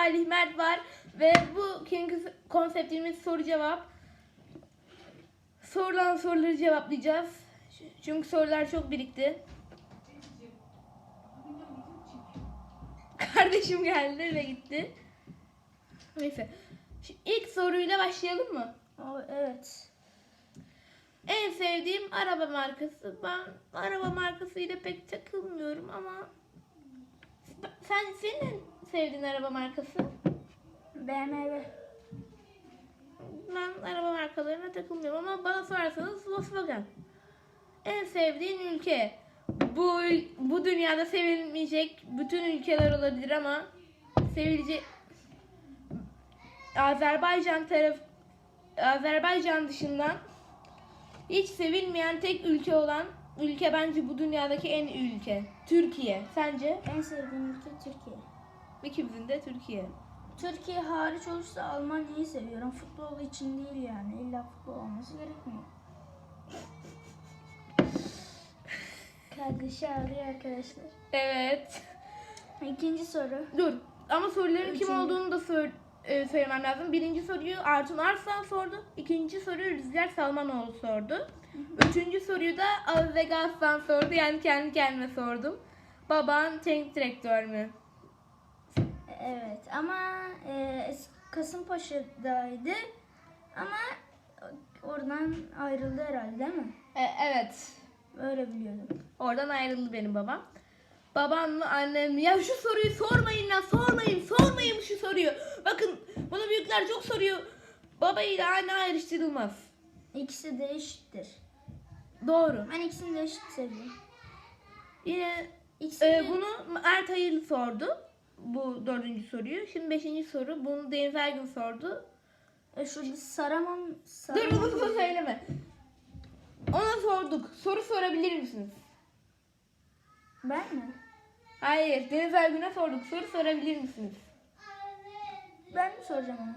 Salih Mert var ve bu King konseptimiz soru cevap. Sorulan soruları cevaplayacağız. Çünkü sorular çok birikti. Kardeşim geldi ve gitti. Neyse. Şimdi ilk soruyla başlayalım mı? Evet. En sevdiğim araba markası. Ben araba markasıyla pek takılmıyorum ama sen senin sevdiğin araba markası? BMW. Ben araba markalarına takılmıyorum ama bana sorarsanız Volkswagen. En sevdiğin ülke. Bu bu dünyada sevilmeyecek bütün ülkeler olabilir ama sevilecek Azerbaycan taraf Azerbaycan dışından hiç sevilmeyen tek ülke olan ülke bence bu dünyadaki en iyi ülke. Türkiye. Sence? En sevdiğim ülke Türkiye. İkimizin de Türkiye. Türkiye hariç olursa Almanya'yı seviyorum. Futbol için değil yani. İlla futbol olması gerekmiyor. Kardeşi ağrıyor arkadaşlar. Evet. İkinci soru. Dur. Ama soruların kim Üçüncü. olduğunu da sor, e, söylemem lazım. Birinci soruyu Artun Arslan sordu. İkinci soruyu Rüzgar Salmanoğlu sordu. Üçüncü soruyu da Azze Aslan sordu. Yani kendi kendime sordum. Baban tank direktör mü? Evet ama e, Kasımpaşa'daydı. Ama oradan ayrıldı herhalde değil mi? E, evet. Öyle biliyordum. Oradan ayrıldı benim babam. Babam mı annem mi? Ya şu soruyu sormayın lan sormayın sormayın şu soruyu. Bakın bunu büyükler çok soruyor. Baba ile anne ayrıştırılmaz. İkisi de eşittir. Doğru. Ben ikisini de eşit seviyorum. Yine İkisi Ee, de- bunu Ert Hayırlı sordu. Bu dördüncü soruyu. Şimdi beşinci soru. Bunu Deniz Ergün sordu. E, şurada saramam. Dur saramam. bunu bunu söyleme. Ona sorduk. Soru sorabilir misiniz? Ben mi? Hayır. Deniz Ergün'e sorduk. Soru sorabilir misiniz? Ben mi soracağım onu?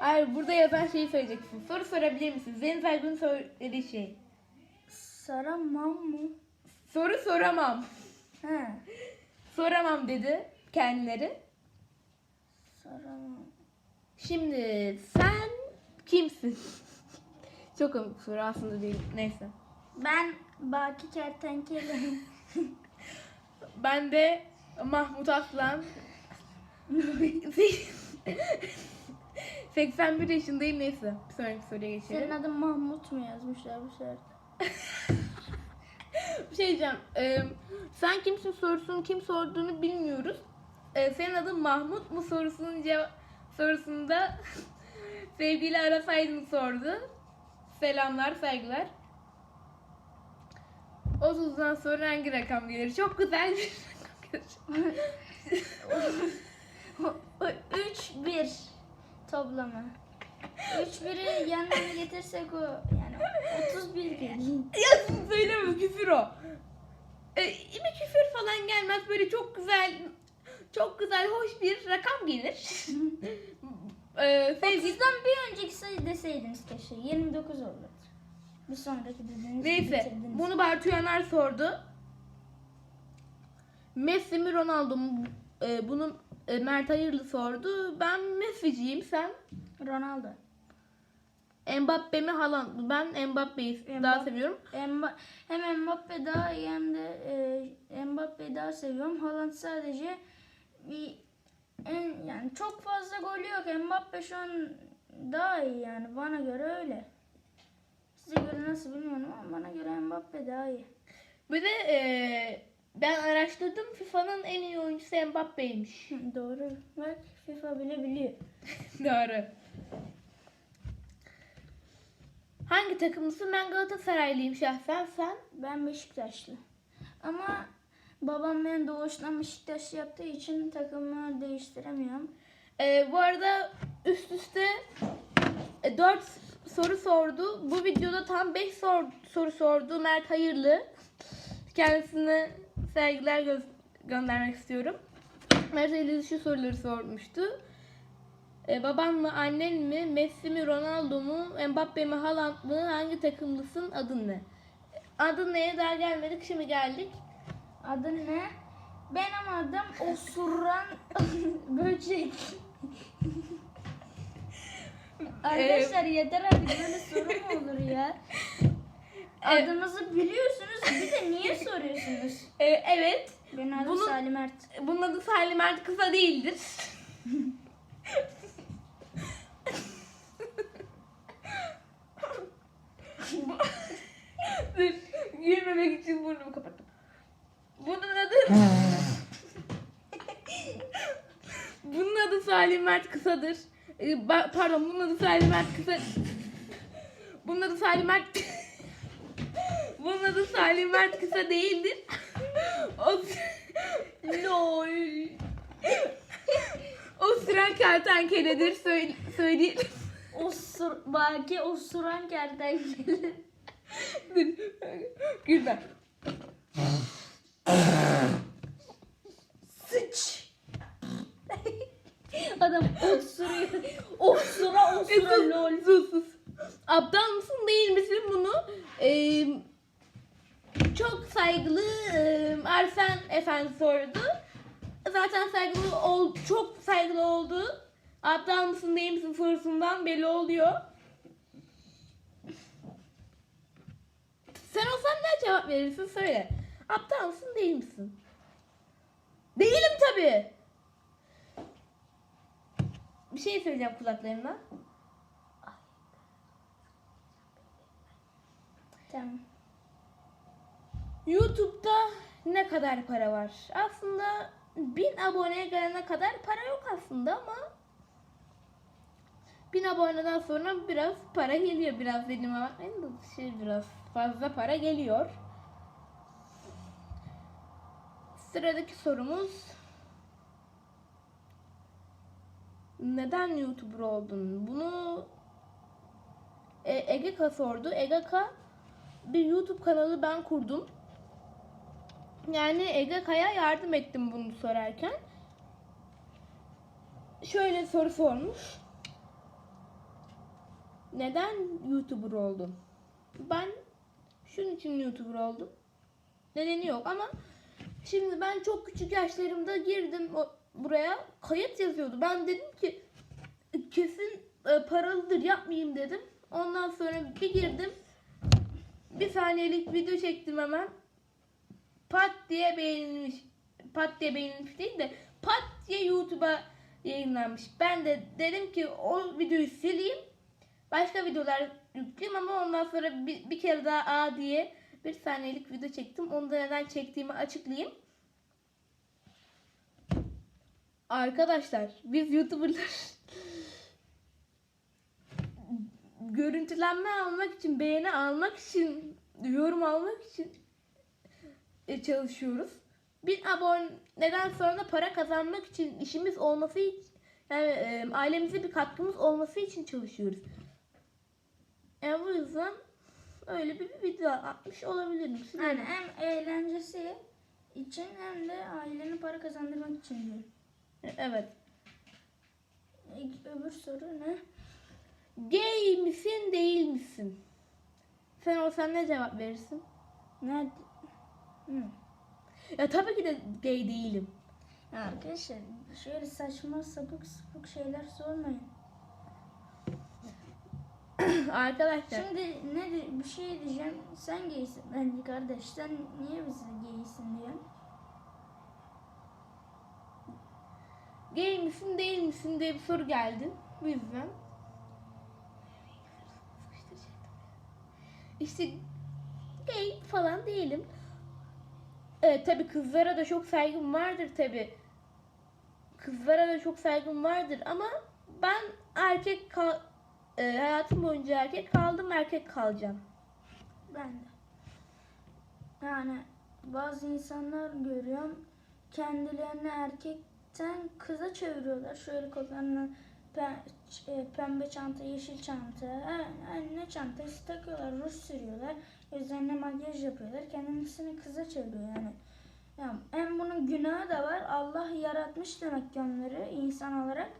Hayır. Burada yazan şeyi söyleyeceksin. Soru sorabilir misiniz? Deniz Ergün'ün söylediği şey. Saramam mı? Soru soramam. He. Soramam dedi kendileri. Şimdi sen kimsin? Çok komik soru aslında değil. Neyse. Ben Baki Kertenkele. Ben de Mahmut Aslan. 81 yaşındayım neyse. Bir sonraki soruya Senin geçelim. adın Mahmut mu yazmışlar bu sefer? Bir şey diyeceğim. Ee, sen kimsin sorusunu kim sorduğunu bilmiyoruz. Ee, senin adın Mahmut mu sorusunun cevap sorusunda sevgili Aras Aydın sordu. Selamlar, saygılar. 30'dan sonra hangi rakam gelir? Çok güzel bir rakam gelir. 3 1 toplamı. 3 1'i yanına getirsek o yani 31 gelir. Ya söyleme küfür o. Ee, bir küfür falan gelmez böyle çok güzel çok güzel hoş bir rakam gelir. ee, sevgili 30'dan bir önceki sayı deseydiniz keşke 29 olurdu. Bir sonraki dediğiniz Neyse bitirdiniz. bunu Bartu Yanar sordu. Messi mi Ronaldo mu? Ee, bunu e, Mert Hayırlı sordu. Ben Messi'ciyim sen. Ronaldo. Mbappe mi Haaland mı? Ben Mbappe'yi daha Mbappe. seviyorum. Mba- hem Mbappe daha iyi hem de e, Mbappe'yi daha seviyorum. Haaland sadece en yani çok fazla gol yok. Mbappe şu an daha iyi yani bana göre öyle. Size göre nasıl bilmiyorum ama bana göre Mbappe daha iyi. Bir de e, ben araştırdım FIFA'nın en iyi oyuncusu Mbappe'ymiş. Doğru. Bak FIFA bile biliyor. Doğru. Hangi takımlısın? Ben Galatasaraylıyım şahsen. Sen? Ben Beşiktaşlı. Ama babam beni doğuştan Beşiktaşlı yaptığı için takımı değiştiremiyorum. Ee, bu arada üst üste 4 soru sordu. Bu videoda tam 5 sor, soru sordu Mert Hayırlı. Kendisine sevgiler gö- göndermek istiyorum. Mert Hayırlı şu soruları sormuştu. Ee, baban mı, annen mi, Messi mi, Ronaldo mu, Mbappe mi, Haaland mı, hangi takımlısın, adın ne? Adın neye daha gelmedik, şimdi geldik. Adın ne? Benim adım osuran böcek. Arkadaşlar yeter artık böyle soru mu olur ya? Adımızı biliyorsunuz bir de niye soruyorsunuz? Ee, evet. Benim adım Bunu- Salim Ert. Bunun adı Salim Mert kısa değildir. Dur, gülmemek için burnumu kapattım. Bunun adı... bunun adı Salim Mert kısadır. Ba- pardon, bunun adı Salim Mert kısa... Bunun adı Salim Mert... bunun adı Salim Mert kısa değildir. o... Lol. o sıran kertenkeledir söyle, söyleyelim. Osur, Baki osuran kertenkele. Gülme. Osura E, osura sus, lol. sus, sus. Aptal mısın değil misin bunu? e, çok saygılı e, Arsen Efendi sordu. Zaten saygılı ol, çok saygılı oldu. Aptal mısın değil misin sorusundan belli oluyor. Sen olsan ne cevap verirsin söyle. Aptal mısın değil misin? Değilim tabii. Bir şey söyleyeceğim kulaklarına. Tamam. YouTube'da ne kadar para var? Aslında 1000 aboneye gelene kadar para yok aslında ama 1000 aboneden sonra biraz para geliyor. Biraz dediğime bakmayın da şey biraz fazla para geliyor. Sıradaki sorumuz neden YouTuber oldun? Bunu e, Egeka sordu. Egeka bir YouTube kanalı ben kurdum. Yani Egeka'ya yardım ettim bunu sorarken. Şöyle soru sormuş. Neden YouTuber oldun? Ben şunun için YouTuber oldum. Nedeni yok ama şimdi ben çok küçük yaşlarımda girdim o, buraya kayıt yazıyordu. Ben dedim ki kesin e, paralıdır yapmayayım dedim. Ondan sonra bir girdim. Bir saniyelik video çektim hemen. Pat diye beğenilmiş. Pat diye beğenilmiş değil de pat diye YouTube'a yayınlanmış. Ben de dedim ki o videoyu sileyim. Başka videolar yükleyeyim ama ondan sonra bir, bir kere daha A diye bir saniyelik video çektim. Onu da neden çektiğimi açıklayayım. Arkadaşlar biz YouTuber'lar görüntülenme almak için, beğeni almak için, yorum almak için e, çalışıyoruz. Bin aboneden sonra da para kazanmak için işimiz olması için yani e, ailemize bir katkımız olması için çalışıyoruz. Yani bu yüzden öyle bir video atmış olabilirim. Yani hem eğlencesi için hem de ailenin para kazandırmak için diyor. Evet. E, Öbür soru ne? Gay misin değil misin? Sen olsan ne cevap verirsin? Nerede? Hı. Ya tabii ki de gay değilim. Ya Arkadaşlar şöyle saçma sapık sapık şeyler sormayın. Arkadaşlar Şimdi ne bir şey diyeceğim. Sen gaysin bence kardeş. Sen niye bize gaysin diyorsun? Gay misin değil misin diye bir soru geldi. Bu. İşte gay falan değilim. Evet tabi kızlara da çok saygım vardır tabi. Kızlara da çok saygım vardır ama ben erkek kal e, hayatım boyunca erkek kaldım erkek kalacağım. Ben de. Yani bazı insanlar görüyorum kendilerini erkekten kıza çeviriyorlar. Şöyle kollarına e, pembe çanta, yeşil çanta, ne çantası takıyorlar, ruj sürüyorlar. Üzerine makyaj yapıyorlar. Kendisini kıza çeviriyor yani. Ya, hem bunun günahı da var. Allah yaratmış demek ki onları insan olarak.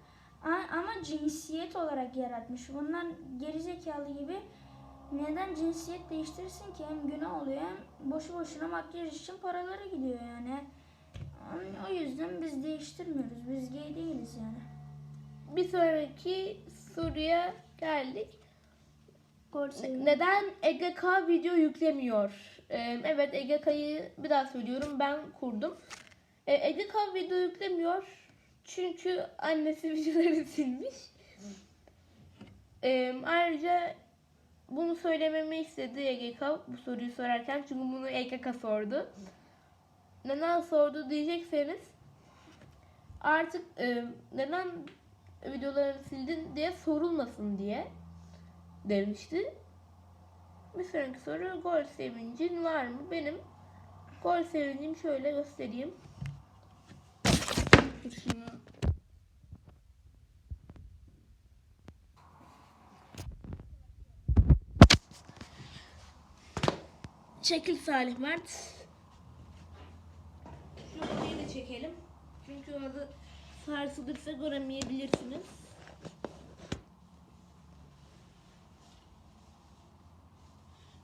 Ama cinsiyet olarak yaratmış. Bunlar gerizekalı gibi neden cinsiyet değiştirsin ki? Hem günah oluyor hem boşu boşuna makyaj için paraları gidiyor yani. O yüzden biz değiştirmiyoruz. Biz gay değiliz yani. Bir sonraki soruya geldik. Korse. Neden EGK video yüklemiyor? Ee, evet EGK'yı bir daha söylüyorum ben kurdum. Ee, EGK video yüklemiyor çünkü annesi videoları silmiş. Ee, ayrıca bunu söylememi istedi EGK bu soruyu sorarken çünkü bunu EGK sordu. Neden sordu diyecekseniz artık e, neden videolarını sildin diye sorulmasın diye demişti. Bir sonraki soru gol sevincin var mı? Benim gol sevincim şöyle göstereyim. Şunu. Çekil Salih Mert. Şu odayı da çekelim. Çünkü adı sarsılırsa göremeyebilirsiniz.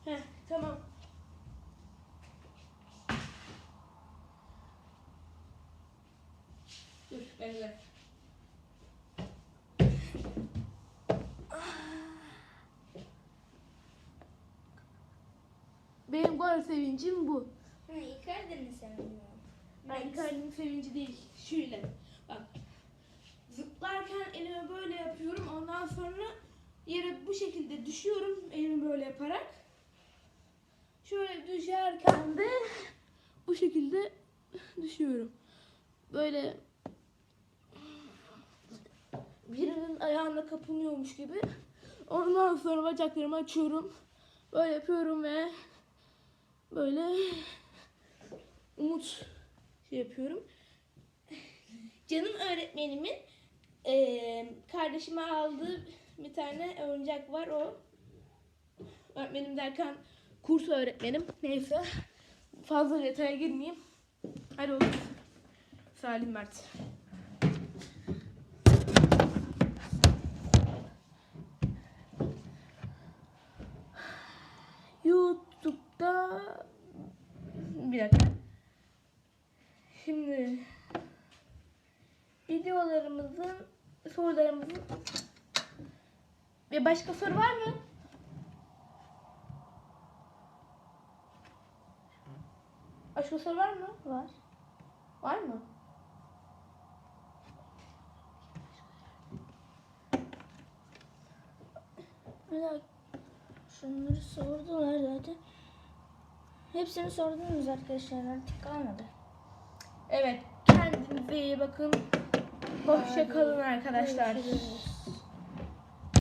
Heh, tamam. Dur, bekle. Benim gol sevincim bu. Ha, Icardi'nin seviyorum. Ben Icardi'nin sevinci değil. Şöyle. Bak. Zıplarken elimi böyle yapıyorum. Ondan sonra yere bu şekilde düşüyorum. Elimi böyle yaparak. Şöyle düşerken de bu şekilde düşüyorum. Böyle birinin ayağına kapınıyormuş gibi. Ondan sonra bacaklarımı açıyorum. Böyle yapıyorum ve böyle umut şey yapıyorum. Canım öğretmenimin eee kardeşime aldığı bir tane oyuncak var o. Öğretmenim derken kurs öğretmenim. Neyse. Fazla detaya girmeyeyim. Hadi olur. Salim Mert. YouTube'da bir dakika. Şimdi videolarımızın sorularımızın bir başka soru var mı? Başka soru var mı? Var. Var mı? Bir dakika. Şunları sordular zaten. Hepsini sordunuz arkadaşlar artık kalmadı. Evet. Kendinize iyi bakın. Hoşça kalın arkadaşlar.